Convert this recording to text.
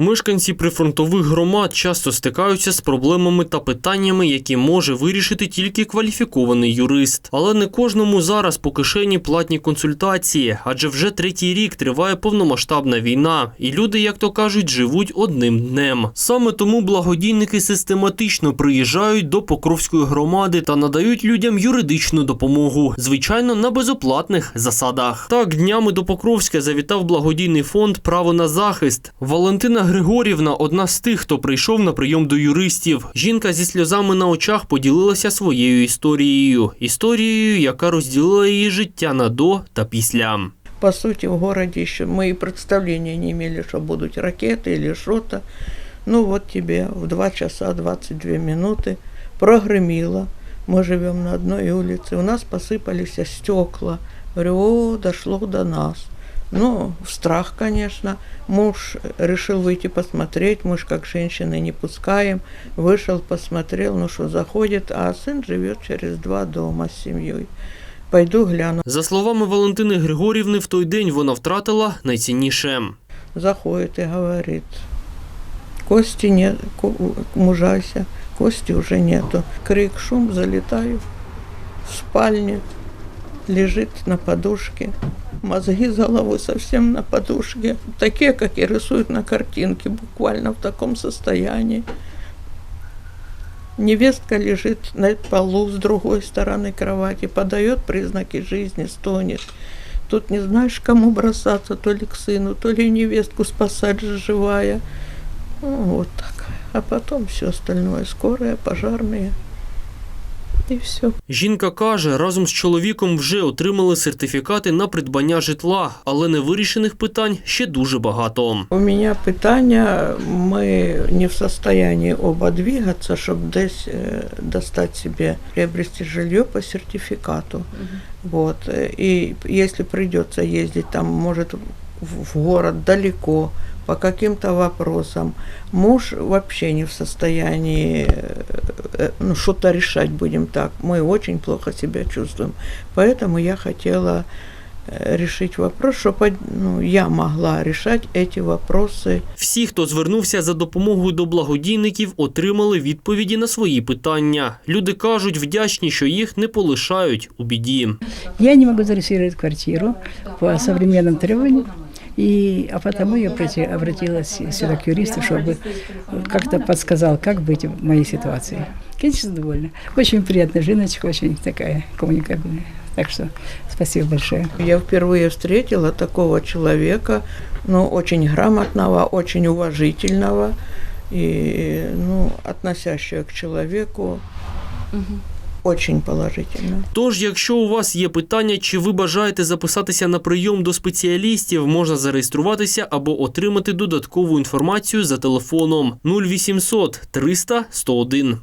Мешканці прифронтових громад часто стикаються з проблемами та питаннями, які може вирішити тільки кваліфікований юрист. Але не кожному зараз по кишені платні консультації, адже вже третій рік триває повномасштабна війна, і люди, як то кажуть, живуть одним днем. Саме тому благодійники систематично приїжджають до Покровської громади та надають людям юридичну допомогу, звичайно, на безоплатних засадах. Так днями до Покровська завітав благодійний фонд Право на захист. Валентина Григорівна одна з тих, хто прийшов на прийом до юристів. Жінка зі сльозами на очах поділилася своєю історією, історією, яка розділила її життя на до та після. По сути, в городе еще мы и представления не имели, что будут ракеты или что-то. Ну вот тебе в 2 часа 22 минуты прогремело. Мы живем на одной улице. У нас посыпались стекла. Говорю, о, дошло до нас. Ну, в страх, конечно. Муж решил выйти посмотреть. Мы ж как женщины не пускаем. Вышел, посмотрел, ну что, заходит. А сын живет через два дома с семьей. Пойду гляну. За словами Валентини Григорівни, в той день вона втратила найцінніше. заходит и говорит, Кости нет, ко- мужайся, Кости уже нету. Крик, шум, залетаю в спальне, Лежит на подушке, мозги за головой совсем на подушке, такие, как и рисуют на картинке, буквально в таком состоянии. Невестка лежит на полу с другой стороны кровати, подает признаки жизни, стонет. Тут не знаешь, кому бросаться, то ли к сыну, то ли невестку спасать же живая. Ну, вот так. А потом все остальное, скорая, пожарные. И все. Жінка каже, разом з чоловіком вже отримали сертифікати на придбання житла, але невирішених питань ще дуже багато. У меня питання, мы не в состоянии оба двигаться, чтобы десь э, достать себе, приобрести жилье по сертификату. Вот. э, И если придется ездить там, может, в в город далеко, по каким-то вопросам, муж вообще не в состоянии э, э, ну, что-то решать, будем так. Мы очень плохо себя чувствуем. Поэтому я хотела э, решить вопрос, чтобы ну, я могла решать эти вопросы Всі, хто звернувся за допомогою до благодійників, отримали відповіді на свої питання. Люди кажуть, вдячні, що їх не полишають у біді. Я не могу зарегистрировать квартиру по современным требованиям, и, а потому я обрати- обратилась сюда к юристу, чтобы как-то подсказал, как быть в моей ситуации. Конечно, довольна. Очень приятная жиночка, очень такая коммуникабельная. Так что спасибо большое. Я впервые встретила такого человека, ну, очень грамотного, очень уважительного и, ну, относящего к человеку очень положительно. Тож, якщо у вас є питання, чи ви бажаєте записатися на прийом до спеціалістів, можна зареєструватися або отримати додаткову інформацію за телефоном 0800 300 101.